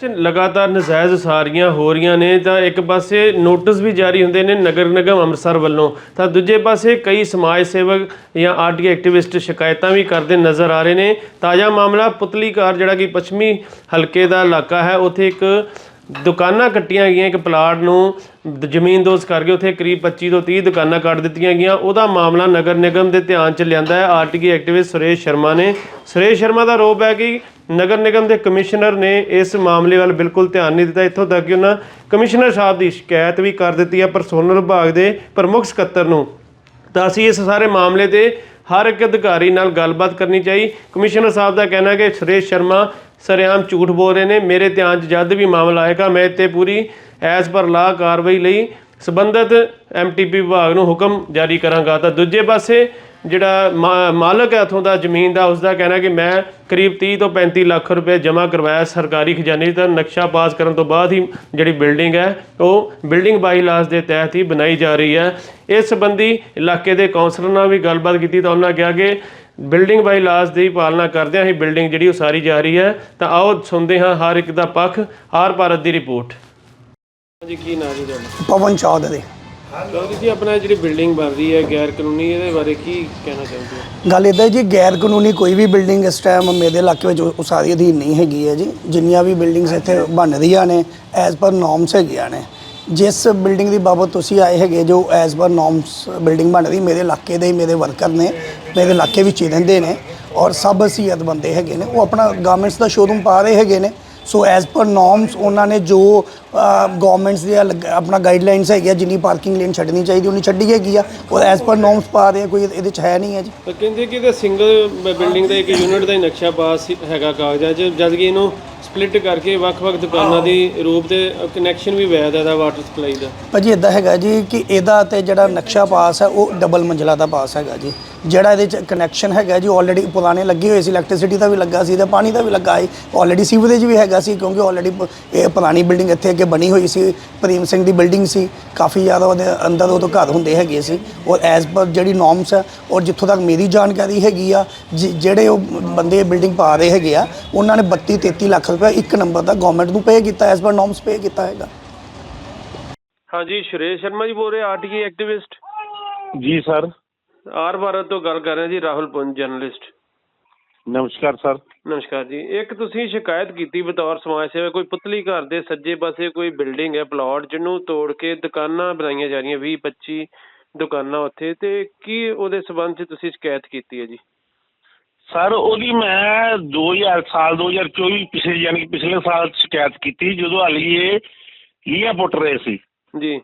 ਚ ਲਗਾਤਾਰ ਨਜਾਇਜ਼ ਉਸਾਰੀਆਂ ਹੋ ਰਹੀਆਂ ਨੇ, ਤਾਂ ਇੱਕ ਪਾਸੇ ਨੋਟਿਸ ਵੀ ਜਾਰੀ ਹੁੰਦੇ ਨੇ ਨਗਰ ਨਿਗਮ ਅੰਮ੍ਰਿਤਸਰ ਵੱਲੋਂ, ਤਾਂ ਦੂਜੇ ਪਾਸੇ ਕਈ ਸਮਾਜ ਸੇਵਕ ਜਾਂ ਆਰਟੀ ਐਕਟਿਵਿਸਟ ਸ਼ਿਕਾਇਤਾਂ ਵੀ ਕਰਦੇ ਨਜ਼ਰ ਆ ਰਹੇ ਨੇ। ਤਾਜ਼ਾ ਮਾਮਲਾ ਪੁਤਲੀ ਘਰ ਜਿਹੜਾ ਕਿ ਪੱਛਮੀ ਹਲਕੇ ਦਾ ਇਲਾਕਾ ਹੈ, ਉੱਥੇ ਇੱਕ ਦੁਕਾਨਾਂ ਕੱਟੀਆਂ ਗਈਆਂ, ਇੱਕ ਪਲਾਟ ਨੂੰ ਦ- ਜ਼ਮੀਨ ਦੋਜ਼ ਕਰਕੇ ਉੱਥੇ ਕਰੀਬ 25 ਤੋਂ 30 ਦੁਕਾਨਾਂ ਕੱਟ ਦਿੱਤੀਆਂ ਗਈਆਂ। ਉਹਦਾ ਮਾਮਲਾ ਨਗਰ ਨਿਗਮ ਦੇ ਧਿਆਨ 'ਚ ਲਿਆਂਦਾ ਹੈ। ਆਰਟੀਆਈ ਐਕਟਿਵਿਸਟ ਸੁਰੇਸ਼ ਸ਼ਰਮਾ ਨੇ। ਸੁਰੇਸ਼ ਸ਼ਰਮਾ ਦਾ ਆਰੋਪ ਹੈ ਕਿ ਨਗਰ ਨਿਗਮ ਦੇ ਕਮਿਸ਼ਨਰ ਨੇ ਇਸ ਮਾਮਲੇ ਵੱਲ ਬਿਲਕੁਲ ਧਿਆਨ ਨਹੀਂ ਦਿੱਤਾ, ਇੱਥੋਂ ਤੱਕ ਕਿ ਉਹਨਾਂ ਕਮਿਸ਼ਨਰ ਸਾਹਿਬ ਦੀ ਸ਼ਿਕਾਇਤ ਵੀ ਕਰ ਦਿੱਤੀ ਹੈ ਪਰਸੋਨਲ ਵਿਭਾਗ ਦੇ ਪ੍ਰਮੁੱਖ ਸਕੱਤਰ ਨੂੰ। ਤਾਂ ਅਸੀਂ ਇਸ ਸਾਰੇ ਮਾਮਲੇ ਤੇ ਹਰ ਇੱਕ ਅਧਿਕਾਰੀ ਨਾਲ ਗੱਲਬਾਤ ਕਰਨੀ ਚਾਹੀ। ਕਮਿਸ਼ਨਰ ਸਾਹਿਬ ਦਾ ਕਹਿਣਾ ਕਿ ਸੁਰੇਸ਼ ਸ਼ਰਮਾ ਸਰਿਆਮ ਝੂਠ ਬੋਲ ਰਹੇ ਨੇ, ਮੇਰੇ ਧਿਆਨ 'ਚ ਜਦ ਵੀ ਮਾਮਲਾ ਆਏਗਾ, ਮੈਂ ਇੱਥੇ ਪੂਰੀ ਐਸ ਪਰ ਲਾ ਕਾਰਵਾਈ ਲਈ ਸਬੰਧਤ ਐਮਟੀਪੀ ਵਿਭਾਗ ਨੂੰ ਹੁਕਮ ਜਾਰੀ ਕਰਾਂਗਾ। ਤਾਂ ਦੂਜੇ ਪਾਸੇ ਜਿਹੜਾ ਮਾ- ਮਾਲਕ ਹੈ ਉਥੋਂ ਦਾ ਜ਼ਮੀਨ ਦਾ ਉਸ ਦਾ ਕਹਿਣਾ ਕਿ ਮੈਂ ਕਰੀਬ 30 ਤੋਂ 35 ਲੱਖ ਰੁਪਏ ਜਮ੍ਹਾਂ ਕਰਵਾਇਆ ਸਰਕਾਰੀ ਖਜ਼ਾਨੇ ਤਾਂ ਨਕਸ਼ਾ ਪਾਸ ਕਰਨ ਤੋਂ ਬਾਅਦ ਹੀ ਜਿਹੜੀ ਬਿਲਡਿੰਗ ਹੈ ਉਹ ਬਿਲਡਿੰਗ ਬਾਈਲਾਸ ਦੇ ਤਹਿਤ ਹੀ ਬਣਾਈ ਜਾ ਰਹੀ ਹੈ। ਇਸ ਸੰਬੰਧੀ ਇਲਾਕੇ ਦੇ ਕੌਂਸਲਰ ਨਾਲ ਵੀ ਗੱਲਬਾਤ ਕੀਤੀ ਤਾਂ ਉਹਨਾਂ ਕਿਹਾ ਕਿ ਬਿਲਡਿੰਗ ਬਾਈਲਾਸ ਦੀ ਪਾਲਣਾ ਕਰਦਿਆਂ ਹੀ ਬਿਲਡਿੰਗ ਜਿਹੜੀ ਉਸਾਰੀ ਜਾ ਰਹੀ ਹੈ। ਤਾਂ ਆਓ ਸੁਣਦੇ ਹਾਂ ਹਰ ਇੱਕ ਦਾ ਪੱਖ ਹਰ ਭਾਰਤ ਦੀ ਰਿਪੋਰਟ। ਜੀ ਕੀ ਨਾਮ ਜੀ ਤੁਹਾਡਾ? ਪਵਨ ਚੌਧਰੀ ਚੌਧਰੀ ਜੀ, ਆਪਣਾ ਜਿਹੜੀ ਬਿਲਡਿੰਗ ਬਣ ਰਹੀ ਹੈ ਗੈਰ ਕਾਨੂੰਨੀ ਇਹਦੇ ਬਾਰੇ ਕੀ ਕਹਿਣਾ ਚਾਹੁੰਦੇ ਹੋ ਗੱਲ ਇਦਾਂ ਜੀ ਗੈਰ ਕਾਨੂੰਨੀ ਕੋਈ ਵੀ ਬਿਲਡਿੰਗ ਇਸ ਟਾਈਮ ਮੇਰੇ ਇਲਾਕੇ ਵਿੱਚ ਉ- ਉਸਾਰੀ ਅਧੀਨ ਨਹੀਂ ਹੈਗੀ ਹੈ ਜੀ। ਜਿੰਨੀਆਂ ਵੀ ਬਿਲਡਿੰਗਸ ਇੱਥੇ ਬਣ ਰਹੀਆਂ ਨੇ ਐਜ਼ ਪਰ ਨੋਰਮਸ ਹੈਗੀਆਂ ਨੇ। ਜਿਸ ਬਿਲਡਿੰਗ ਦੀ ਬਾਬਤ ਤੁਸੀਂ ਆਏ ਹੈਗੇ ਜੋ ਐਜ਼ ਪਰ ਨੋਰਮਸ ਬਿਲਡਿੰਗ ਬਣ ਰਹੀ, ਮੇਰੇ ਇਲਾਕੇ ਦੇ ਹੀ ਮੇਰੇ ਵਰਕਰ ਨੇ, ਮੇਰੇ ਇਲਾਕੇ ਵਿੱਚ ਹੀ ਰਹਿੰਦੇ ਨੇ ਔਰ ਸਭ ਅਸੀਅਤ ਬੰਦੇ ਹੈਗੇ ਨੇ, ਉਹ ਆਪਣਾ ਗਾਰਮੈਂਟਸ ਦਾ ਸ਼ੋਰੂਮ ਪਾ ਰਹੇ ਹੈਗੇ ਨੇ। ਸੋ ਐਜ਼ ਪਰ ਨੋਰਮਸ ਉਹਨਾਂ ਨੇ ਜੋ ਗਵਰਨਮੈਂਟਸ ਦੇ ਲੱਗ- ਆਪਣਾ ਗਾਈਡਲਾਈਨਸ ਹੈਗੀਆਂ ਜਿੰਨੀ ਪਾਰਕਿੰਗ ਲੇਨ ਛੱਡਣੀ ਚਾਹੀਦੀ ਉਨੀ ਛੱਡੀ ਹੈਗੀ ਆ। ਔਰ ਐਜ਼ ਪਰ ਨੋਰਮਸ ਪਾ ਰਹੇ ਆ, ਕੋਈ ਇਹਦੇ ਚ ਹੈ ਨਹੀਂ ਹੈ ਜੀ। ਤਾਂ ਕਹਿੰਦੇ ਕਿ ਇਹਦਾ ਸਿੰਗਲ ਬਿਲਡਿੰਗ ਦਾ ਇੱਕ ਯੂਨਿਟ ਦਾ ਹੀ ਨਕਸ਼ਾ ਪਾਸ ਹੈਗਾ ਕਾਗਜ਼ਾਂ 'ਚ ਜਦ ਕਿ ਇਹਨੂੰ ਸਪਲਿਟ ਕਰਕੇ ਵੱਖ-ਵੱਖ ਦੁਕਾਨਾਂ ਦੀ ਰੂਪ ਤੇ ਕਨੈਕਸ਼ਨ ਵੀ ਵੈਦ ਹੈ ਦਾ ਵਾਟਰ ਸਪਲਾਈ ਦਾ। ਭਾਜੀ ਇਦਾਂ ਹੈਗਾ ਜੀ ਕਿ ਇਹਦਾ ਤੇ ਜਿਹੜਾ ਨਕਸ਼ਾ ਪਾਸ ਹੈ, ਉਹ ਡਬਲ ਮੰਜ਼ਲਾ ਦਾ ਪਾਸ ਹੈਗਾ ਜੀ। ਜਿਹੜਾ ਇਹਦੇ ਚ ਕਨੈਕਸ਼ਨ ਹੈਗਾ ਜੀ ਆਲਰੇਡੀ ਪੁਰਾਣੇ ਲੱਗੇ ਹੋਏ ਸੀ ਇਲੈਕਟ੍ਰਿਸਿਟੀ ਦਾ ਵੀ ਲੱਗਾ ਸੀ ਤੇ ਪਾਣੀ ਦਾ ਵੀ ਲੱਗਾ ਹੈ ਆਲਰੇਡੀ ਸੀਵਰੇਜ ਵੀ ਹੈਗਾ ਸੀ, ਕਿਉਂਕਿ ਆਲਰੇਡੀ ਇਹ ਪੁਰਾਣੀ ਬਿਲਡਿੰਗ ਇੱਥੇ ਅੱਗੇ ਬਣੀ ਹੋਈ ਸੀ। ਪ੍ਰੇਮ ਸਿੰਘ ਦੀ ਬਿਲਡਿੰਗ ਸੀ। ਕਾਫੀ ਜ਼ਿਆਦਾ ਉਹਦੇ ਅੰਦਰ ਉਹ ਤੋਂ ਘਰ ਹੁੰਦੇ ਹੈਗੇ ਸੀ। ਔਰ ਐਜ਼ ਪਰ ਜਿਹੜੀ ਨੋਰਮਸ ਹੈ, ਔਰ ਜਿੱਥੋਂ ਤੱਕ ਮੇਰੀ ਜਾਣਕਾਰੀ ਹੈਗੀ ਆ, ਜਿ- ਜਿਹੜੇ ਉਹ ਬੰਦੇ ਬਿਲਡਿੰਗ ਪਾ ਰਹੇ ਹੈਗੇ ਆ, ਉਹਨਾਂ ਨੇ 32 33 ਲੱਖ ਰੁਪਏ ਇੱਕ ਨੰਬਰ ਦਾ ਗਵਰਨਮੈਂਟ ਨੂੰ ਪੇ ਕੀਤਾ ਐਜ਼ ਪਰ ਨੋਰਮਸ ਪੇ ਕੀਤਾ ਹੈਗਾ। ਹਾਂਜੀ ਸੁਰੇਸ਼ ਸ਼ਰਮਾ ਜੀ ਬੋਲ ਰਹੇ RTI activist ji sir. R Bharat ਤੋਂ ਗੱਲ ਕਰ ਰਹੇ ਜੀ ਰਾਹੁਲ ਪੁੰਜ ਜਰਨਲਿਸਟ ਨਮਸਕਾਰ ਸਰ। ਨਮਸਕਾਰ ਜੀ। ਇੱਕ ਤੁਸੀਂ ਸ਼ਿਕਾਇਤ ਕੀਤੀ ਬਤੌਰ ਸਮਾਜ ਸੇਵਕ ਕੋਈ ਪੁਤਲੀ ਘਰ ਦੇ ਸੱਜੇ ਪਾਸੇ ਕੋਈ ਬਿਲਡਿੰਗ ਹੈ ਪਲਾਟ ਜਿਹਨੂੰ ਤੋੜ ਕੇ ਦੁਕਾਨਾਂ ਬਣਾਈਆਂ ਜਾ ਰਹੀਆਂ 20 25 ਦੁਕਾਨਾਂ ਉੱਥੇ ਤੇ ਕੀ ਉਹਦੇ ਸਬੰਧ 'ਚ ਤੁਸੀਂ ਸ਼ਿਕਾਇਤ ਕੀਤੀ ਹੈ ਜੀ? ਸਰ ਉਹਦੀ ਮੈਂ 2000 ਸਾਲ 2024 ਪਿਛਲੇ ਯਾਨੀ ਕਿ ਪਿਛਲੇ ਸਾਲ ਸ਼ਿਕਾਇਤ ਕੀਤੀ ਜਦੋਂ ਹਾਲੀ ਇਹ ਲੀਆ ਪੁੱਟ ਰਹੇ ਸੀ। ਜੀ।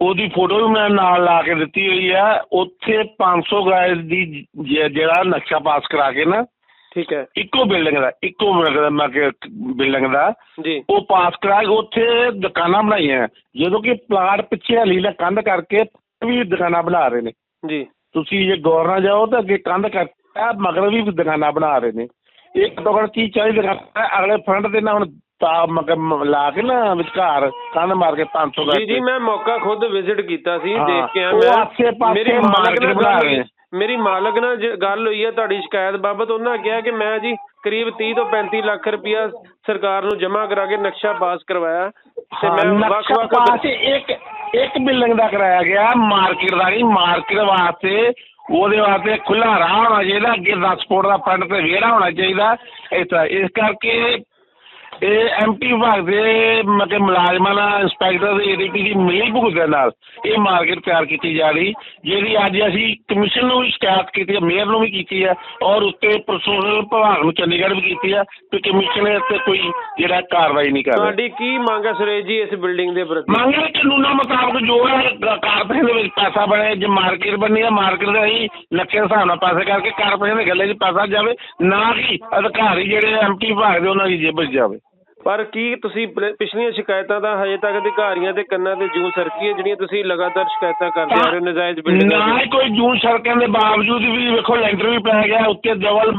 ਉਹਦੀ ਫੋਟੋ ਵੀ ਮੈਂ ਨਾਲ ਲਾ ਕੇ ਦਿੱਤੀ ਹੋਈ ਆ। ਉੱਥੇ 500 ਗਾਇਸ ਦੀ ਜਿਹੜਾ ਨਕਸ਼ਾ ਪਾਸ ਕਰਾ ਕੇ ਨਾ ਠੀਕ ਹੈ। ਇੱਕੋ ਬਿਲਡਿੰਗ ਦਾ ਇੱਕੋ ਮੈਂ ਬਿਲਡਿੰਗ ਦਾ। ਜੀ। ਉਹ ਪਾਸ ਕਰਾ ਕੇ ਉੱਥੇ ਦੁਕਾਨਾਂ ਬਣਾਈਆਂ। ਜਦੋਂ ਕਿ ਪਲਾਟ ਪਿੱਛੇ ਹਲੀ ਦਾ ਕੰਧ ਕਰਕੇ ਵੀ ਦੁਕਾਨਾਂ ਬਣਾ ਰਹੇ ਨੇ। ਜੀ। ਤੁਸੀਂ ਜੇ ਗੌਰ ਨਾਲ ਜਾਓ ਤਾਂ ਅੱਗੇ ਕੰਧ ਕਰਤਾ ਮਗਰ ਵੀ ਦੁਕਾਨਾਂ ਬਣਾ ਰਹੇ ਨੇ। ਇਹ ਘੱਟੋ ਘੱਟ ਤੀਹ ਚਾਲੀ ਦੁਕਾਨਾਂ ਅਗਲੇ ਫਰੰਟ ਤੇ ਨਾ ਹੁਣ ਤਾਂ ਮਗਰ ਮ- ਲਾ ਕੇ ਨਾ ਵਿਚਕਾਰ ਕੰਧ ਮਾਰ ਕੇ 500 ਦਾ ਜੀ ਜੀ ਮੈਂ ਮੌਕਾ ਖੁਦ ਵਿਜ਼ਿਟ ਕੀਤਾ ਸੀ ਦੇਖ ਕੇ ਆਸੇ ਪਾਸੇ ਮੇਰੀ ਨਾਲ ਬਣਾ ਰਹੇ ਮੇਰੀ ਮਾਲਕ ਨਾਲ ਜ- ਗੱਲ ਹੋਈ ਹੈ ਤੁਹਾਡੀ ਸ਼ਿਕਾਇਤ ਬਾਬਤ ਉਹਨਾਂ ਕਿਹਾ ਕਿ ਮੈਂ ਜੀ ਕਰੀਬ 30 ਤੋਂ 35 ਲੱਖ ਰੁਪਇਆ ਸਰਕਾਰ ਨੂੰ ਜਮ੍ਹਾਂ ਕਰਾ ਕੇ ਨਕਸ਼ਾ ਪਾਸ ਕਰਵਾਇਆ। ਤੇ ਮੈਂ ਵੱਖ-ਵੱਖ ਇੱਕ ਇੱਕ ਬਿਲਡਿੰਗ ਦਾ ਕਰਾਇਆ ਗਿਆ ਮਾਰਕੀਟ ਦਾ ਨਹੀਂ ਮਾਰਕੀਟ ਵਾਸਤੇ ਉਹਦੇ ਵਾਸਤੇ ਖੁੱਲਾ ਰਾਹ ਹੋਣਾ ਚਾਹੀਦਾ, ਅੱਗੇ 10 ਫੁੱਟ ਦਾ ਫਰੰਟ ਤੇ ਵਿਹੜਾ ਹੋਣਾ ਚਾਹੀਦਾ। ਇਸ ਤਰ੍ਹਾਂ, ਇਸ ਕਰਕੇ ਇਹ ਐਮਪੀ ਵਿਭਾਗ ਦੇ ਮਤੇ ਮੁਲਾਜ਼ਮਾਂ ਨਾਲ ਇੰਸਪੈਕਟਰ ਦੇ ਏਡੀਪੀ ਦੀ ਮਿਲੀ ਭੁਗਤ ਦੇ ਨਾਲ ਇਹ ਮਾਰਕੀਟ ਤਿਆਰ ਕੀਤੀ ਜਾ ਰਹੀ ਜਿਹੜੀ ਅੱਜ ਅਸੀਂ ਕਮਿਸ਼ਨ ਨੂੰ ਵੀ ਸ਼ਿਕਾਇਤ ਕੀਤੀ ਹੈ ਮੇਅਰ ਨੂੰ ਵੀ ਕੀਤੀ ਹੈ ਔਰ ਉੱਤੇ ਪ੍ਰਸ਼ਾਸਨ ਵਿਭਾਗ ਨੂੰ ਚੰਡੀਗੜ੍ਹ ਵੀ ਕੀਤੀ ਹੈ ਕਿ ਕਮਿਸ਼ਨ ਇੱਥੇ ਕੋਈ ਜਿਹੜਾ ਕਾਰਵਾਈ ਨਹੀਂ ਕਰ ਰਿਹਾ ਤੁਹਾਡੀ ਕੀ ਮੰਗ ਹੈ ਸੁਰੇਸ਼ ਜੀ ਇਸ ਬਿਲਡਿੰਗ ਦੇ ਪ੍ਰਤੀ? ਮੰਗ ਹੈ ਕਾਨੂੰਨਾਂ ਮੁਤਾਬਕ ਜੋ ਹੈ ਕਾਰਪੋਰੇਸ਼ਨ ਦੇ ਵਿੱਚ ਪੈਸਾ ਬਣੇ ਜੇ ਮਾਰਕੀਟ ਬਣੀ ਹੈ ਮਾਰਕੀਟ ਦੇ ਅਸੀਂ ਲੱਖੇ ਹਿਸਾਬ ਨਾਲ ਪੈਸੇ ਕਰਕੇ ਕਾਰਪੋਰੇਸ਼ਨ ਦੇ ਗੱਲੇ 'ਚ ਪੈਸਾ ਜਾਵੇ ਨਾ ਕਿ ਅਧਿਕਾਰੀ ਜਿਹੜੇ ਐਮਪੀ ਵਿਭਾਗ ਦੇ ਉਹਨਾਂ ਦੀ ਜੇਬ 'ਚ ਜਾਵੇ। ਪਰ ਕੀ ਤੁਸੀਂ ਪ- ਪਿਛਲੀਆਂ ਸ਼ਿਕਾਇਤਾਂ ਦਾ ਹਜੇ ਤੱਕ ਅਧਿਕਾਰੀਆਂ ਦੇ ਕੰਨਾਂ ਤੇ ਜੂੰ ਸਰਕੀ ਹੈ ਜਿਹੜੀਆਂ ਤੁਸੀਂ ਲਗਾਤਾਰ ਸ਼ਿਕਾਇਤਾਂ ਕਰਦੇ ਆ ਰਹੇ ਹੋ ਨਜਾਇਜ਼ ਬਿਲਡਿੰਗਾਂ ਨਾ ਹੀ ਕੋਈ ਜੂਨ ਸੜਕਾਂ ਦੇ ਬਾਵਜੂਦ ਵੀ ਵੇਖੋ ਲੈਂਟਰ ਵੀ ਪੈ ਗਿਆ ਉੱਤੇ ਡਬਲ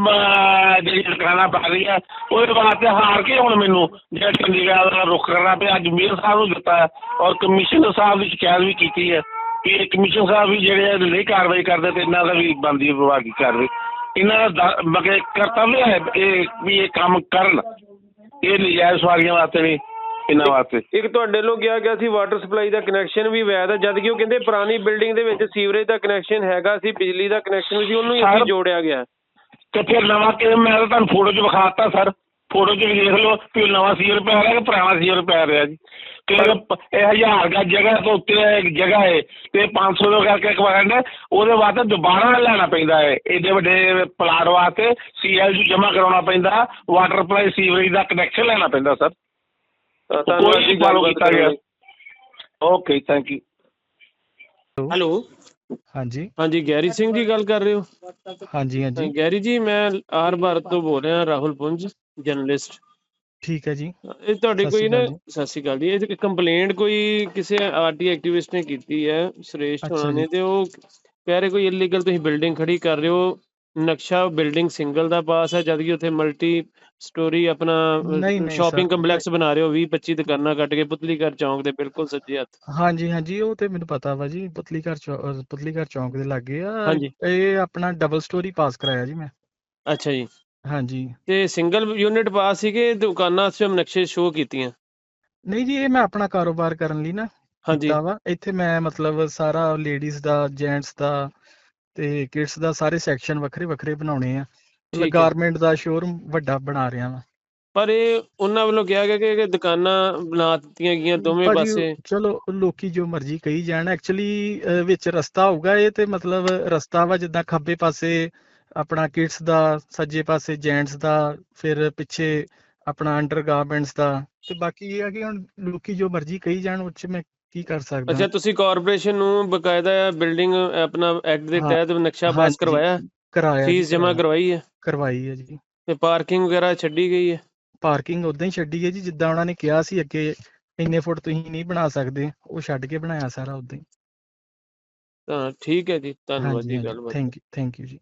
ਜਿਹੜੀ ਦੁਕਾਨਾਂ ਪਾ ਰਹੀ ਆ ਉਹਦੇ ਵਾਸਤੇ ਹਾਰ ਕੇ ਹੁਣ ਮੈਨੂੰ ਜਿਹੜਾ ਚੰਡੀਗੜ੍ਹ ਦਾ ਰੁਖ ਕਰਨਾ ਪਿਆ ਅੱਜ ਮੇਅਰ ਸਾਹਿਬ ਨੂੰ ਦਿੱਤਾ ਹੈ ਔਰ ਕਮਿਸ਼ਨਰ ਸਾਹਿਬ ਦੀ ਸ਼ਿਕਾਇਤ ਵੀ ਕੀਤੀ ਹੈ ਕਿ ਇਹ ਕਮਿਸ਼ਨ ਸਾਹਿਬ ਵੀ ਜਿਹੜੇ ਆ ਨਹੀਂ ਕਾਰਵਾਈ ਕਰਦੇ ਤੇ ਇਹਨਾਂ ਦਾ ਵੀ ਬਣਦੀ ਵਿਭਾਗੀ ਕਾਰਵਾਈ। ਇਹਨਾਂ ਦਾ ਮਤਲਬ ਕਰਤੱਵ ਹੈ ਇਹ ਵੀ ਇਹ ਕੰਮ ਕਰਨ। ਇਹ ਨਜਾਇਜ਼ ਸਵਾਰੀਆਂ ਵਾਸਤੇ ਨਹੀਂ ਇਹਨਾਂ ਵਾਸਤੇ। ਇੱਕ ਤੁਹਾਡੇ ਵੱਲੋਂ ਕਿਹਾ ਗਿਆ ਸੀ ਵਾਟਰ ਸਪਲਾਈ ਦਾ ਕਨੈਕਸ਼ਨ ਵੀ ਵੈਦ ਹੈ ਜਦ ਕਿ ਉਹ ਕਹਿੰਦੇ ਪੁਰਾਣੀ ਬਿਲਡਿੰਗ ਦੇ ਵਿੱਚ ਸੀਵਰੇਜ ਦਾ ਕਨੈਕਸ਼ਨ ਹੈਗਾ ਸੀ ਬਿਜਲੀ ਦਾ ਕਨੈਕਸ਼ਨ ਵੀ ਸੀ ਉਹਨੂੰ ਹੀ ਅਸੀਂ ਜੋੜਿਆ ਗਿਆ। ਤੇ ਫਿਰ ਨਵਾਂ ਕਿ ਮੈਂ ਤਾਂ ਤੁਹਾਨੂੰ ਫੋਟੋ 'ਚ ਵਿਖਾਤਾ ਸਰ ਫੋਟੋ 'ਚ ਵੀ ਦੇਖ ਲਓ ਕਿ ਨਵਾਂ ਸੀਵਰ ਪੈ ਰਿਹਾ ਕਿ ਪੁਰਾਣਾ ਸੀਵਰ ਪੈ ਰਿਹਾ ਜੀ। ਕਿ ਇਹ ਹਜ਼ਾਰ ਦਾ ਜਗ੍ਹਾ ਤੋਂ ਉੱਤੇ ਇੱਕ ਜਗ੍ਹਾ ਹੈ ਤੇ 500 ਦਾ ਕਰਕੇ ਇੱਕ ਵਾਰ ਨੇ ਉਹਦੇ ਵਾਸਤੇ ਦੁਬਾਰਾ ਲੈਣਾ ਪੈਂਦਾ ਹੈ। ਏਡੇ ਵੱਡੇ ਪਲਾਟ ਵਾਸਤੇ ਸੀਐਲ ਜਮ੍ਹਾਂ ਕਰਾਉਣਾ ਪੈਂਦਾ ਵਾਟਰ ਸਪਲਾਈ ਸੀਵਰੇਜ ਦਾ ਕਨੈਕਸ਼ਨ ਲੈਣਾ ਪੈਂਦਾ ਸਰ। ਤਾਂ ਧੰਨਵਾਦ ਕੋਈ ਜੀ ਗੱਲਬਾਤ ਕੀਤਾ ਗਿਆ। Okay thank you hello. ਹਾਂਜੀ। ਹਾਂਜੀ ਗੈਰੀ ਸਿੰਘ ਜੀ ਗੱਲ ਕਰ ਰਹੇ ਹੋ? ਹਾਂਜੀ ਹਾਂਜੀ। ਗੈਰੀ ਜੀ ਮੈਂ ਆਰ ਭਾਰਤ ਤੋਂ ਬੋਲ ਰਿਹਾ ਰਾਹੁਲ ਪੁੰਜ। ਜਰਨਲਿਸਟ ਠੀਕ ਹੈ ਜੀ ਇਹ ਤੁਹਾਡੇ ਕੋਈ ਨਾ। ਸਤਿ ਸ਼੍ਰੀ ਅਕਾਲ ਜੀ ਇਹ ਕੰਪਲੇਂਟ ਕੋਈ ਕਿਸੇ ਆਰਟੀ ਐਕਟਿਵਿਸਟ ਨੇ ਕੀਤੀ ਹੈ ਸੁਰੇਸ਼ ਅੱਛਾ ਹੋਣਾ ਨੇ। ਤੇ ਉਹ ਕਹਿ ਰਹੇ ਕੋਈ ਇਲੀਗਲ ਤੁਸੀਂ ਬਿਲਡਿੰਗ ਖੜੀ ਕਰ ਰਹੇ ਹੋ ਨਕਸ਼ਾ ਬਿਲਡਿੰਗ ਸਿੰਗਲ ਦਾ ਪਾਸ ਹੈ ਜਦ ਕਿ ਉੱਥੇ ਮਲਟੀ ਸਟੋਰੀ ਆਪਣਾ ਸ਼ਾਪਿੰਗ। ਕੰਪਲੈਕਸ ਬਣਾ ਰਹੇ ਹੋ 20 25 ਦੁਕਾਨਾਂ ਕੱਟ ਕੇ ਪੁਤਲੀ ਘਰ ਚੌਂਕ ਦੇ ਬਿਲਕੁਲ ਸੱਜੇ ਹੱਥ ਹਾਂਜੀ ਹਾਂਜੀ ਉਹ ਤੇ ਮੈਨੂੰ ਪਤਾ ਵਾ ਜੀ ਪੁਤਲੀ ਘਰ ਪੁਤਲੀ ਘਰ ਚੌਂਕ ਦੇ ਲਾਗੇ ਆ। ਇਹ ਆਪਣਾ ਡਬਲ ਸਟੋਰੀ ਪਾਸ ਕਰਾਇਆ ਜੀ ਮੈਂ ਅੱਛਾ ਜੀ ਹਾਂਜੀ। ਤੇ ਸਿੰਗਲ ਯੂਨਿਟ ਪਾਸ ਸੀਗੇ ਦੁਕਾਨਾਂ ਸੇ ਨਕਸ਼ੇ ਸ਼ੋਅ ਕੀਤੀਆਂ। ਨਹੀਂ ਜੀ ਇਹ ਮੈਂ ਆਪਣਾ ਕਾਰੋਬਾਰ ਕਰਨ ਲਈ ਨਾ ਹਾਂਜੀ। ਕੀਤਾ ਵਾ। ਇੱਥੇ ਮੈਂ ਮਤਲਬ ਸਾਰਾ ਲੇਡੀਜ਼ ਦਾ ਜੈਂਟਸ ਦਾ ਤੇ ਕਿਡਸ ਦਾ ਸਾਰੇ ਸੈਕਸ਼ਨ ਵੱਖਰੇ ਵੱਖਰੇ ਬਣਾਉਣੇ ਆ। ਠੀਕ ਹੈ। ਗਾਰਮੈਂਟ ਦਾ ਸ਼ੋਰੂਮ ਵੱਡਾ ਬਣਾ ਰਿਹਾ ਵਾ। ਪਰ ਇਹ ਉਹਨਾਂ ਵੱਲੋਂ ਕਿਹਾ ਗਿਆ ਕਿ ਕਿ ਦੁਕਾਨਾਂ ਬਣਾ ਦਿੱਤੀਆਂ ਗਈਆਂ ਦੋਵੇਂ ਭਾਜੀ, ਪਾਸੇ। ਚਲੋ ਲੋਕੀ ਜੋ ਮਰਜ਼ੀ ਕਹੀ ਜਾਣ। ਐਕਚੁਅਲੀ ਵਿੱਚ ਰਸਤਾ ਹੋਊਗਾ ਇਹ ਤੇ ਮਤਲਬ ਰਸਤਾ ਵਾ ਜਿੱਦਾਂ ਖੱਬੇ ਪਾਸੇ ਆਪਣਾ ਕਿਡਸ ਦਾ ਸੱਜੇ ਪਾਸੇ ਜੈਂਟਸ ਦਾ ਫਿਰ ਪਿੱਛੇ ਆਪਣਾ ਅੰਡਰਗਾਰਮੈਂਟਸ ਦਾ ਤੇ ਬਾਕੀ ਇਹ ਆ ਕਿ ਹੁਣ ਲੋਕੀ ਜੋ ਮਰਜ਼ੀ ਕਹੀ ਜਾਣ ਉਹ 'ਚ ਮੈਂ ਕੀ ਕਰ ਸਕਦਾ। ਅੱਛਾ ਤੁਸੀਂ ਕਾਰਪੋਰੇਸ਼ਨ ਨੂੰ ਬਕਾਇਦਾ ਬਿਲਡਿੰਗ ਆਪਣਾ ਐਕਟ ਦੇ ਤਹਿਤ ਨਕਸ਼ਾ ਪਾਸ ਕਰਵਾਇਆ? ਕਰਾਇਆ ਫੀਸ ਜਮ੍ਹਾਂ। ਕਰਵਾਈ ਹੈ? ਕਰਵਾਈ ਹੈ ਜੀ। ਤੇ ਪਾਰਕਿੰਗ ਵਗੈਰਾ ਛੱਡੀ ਗਈ ਹੈ? ਪਾਰਕਿੰਗ ਉਦਾਂ ਹੀ ਛੱਡੀ ਹੈ ਜੀ ਜਿੱਦਾਂ ਉਹਨਾਂ ਨੇ ਕਿਹਾ ਸੀ ਅੱਗੇ ਇੰਨੇ ਫੁੱਟ ਤੁਸੀਂ ਨਹੀਂ ਬਣਾ ਸਕਦੇ ਉਹ ਛੱਡ ਕੇ ਬਣਾਇਆ ਸਾਰਾ ਉਦਾਂ ਹੀ। ਤਾਂ ਠੀਕ ਹੈ ਜੀ ਧੰਨਵਾਦ ਜੀ ਗੱਲਬਾਤ ਥੈਂਕ ਯੂ ਥੈਂਕ ਯੂ ਜੀ।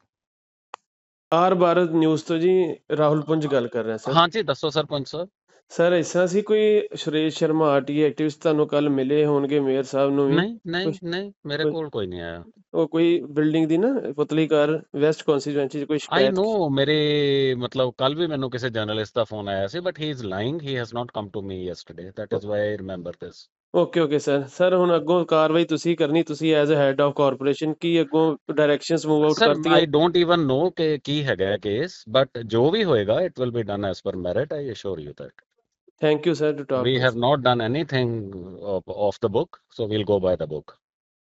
ਆਰ ਭਾਰਤ ਨਿਊਜ਼ ਤੋਂ ਜੀ ਰਾਹੁਲ ਪੁੰਜ ਗੱਲ ਕਰ ਰਿਹਾ ਸਰ। ਹਾਂਜੀ ਦੱਸੋ ਸਰਪੰਚ ਸਾਹਿਬ ਸਰ। ਐਸਾ ਸੀ ਕੋਈ ਸੁਰੇਸ਼ ਸ਼ਰਮਾ ਆਰਟੀ ਐਕਟਿਵਿਸਟ ਤੁਹਾਨੂੰ ਕੱਲ ਮਿਲੇ ਹੋਣਗੇ ਮੇਅਰ ਸਾਹਿਬ ਨੂੰ ਵੀ? ਨਹੀਂ ਨਹੀਂ ਨਹੀਂ ਮੇਰੇ ਕੋਲ ਕੋਈ ਨਹੀਂ ਆਇਆ। ਉਹ ਕੋਈ ਬਿਲਡਿੰਗ ਦੀ ਨਾ ਪੁਤਲੀ ਘਰ ਵੈਸਟ ਕਨਸਟੀਚੁਐਂਸੀ ਚ ਕੋਈ ਆਈ ਸ਼ਿਕਾਇਤ ਨੋ ਮੇਰੇ ਮਤਲਬ ਕੱਲ ਵੀ ਮੈਨੂੰ ਕਿਸੇ ਜਰਨਲਿਸਟ ਦਾ ਫੋਨ ਆਇਆ ਸੀ but he is lying he has not come to me yesterday that is why I remember this okay okay sir sir ਹੁਣ ਅੱਗੋਂ ਕਾਰਵਾਈ ਤੁਸੀਂ ਕਰਨੀ ਤੁਸੀਂ as a head of corporation ਕੀ ਅੱਗੋਂ ਡਾਇਰੈਕਸ਼ਨਸ ਮੂਵ ਆਊਟ ਸਰ ਕਰਤੀਆਂ I don't even ਨੋ ਕਿ ਕੀ ਹੈਗਾ ਕੇਸ ਬਟ ਜੋ ਵੀ ਹੋਏਗਾ it will be done as per merit I assure you that thank you sir to talk we have not done anything of, of the book so we'll go by the book